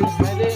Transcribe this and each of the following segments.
বাইরে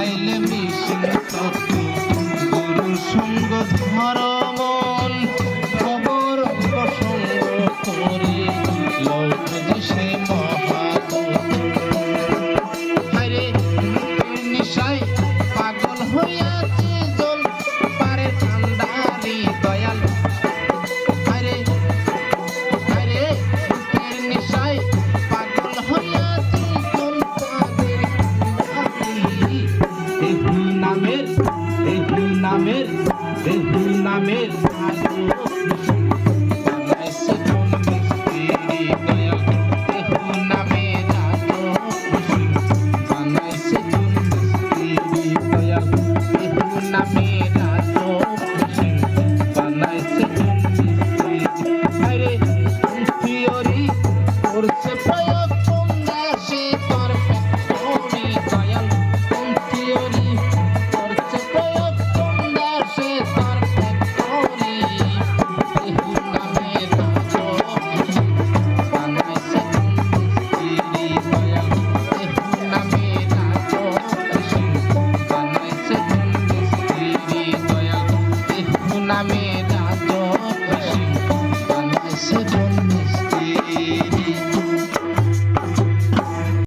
I live নামের এই দুই নামের এই নামের।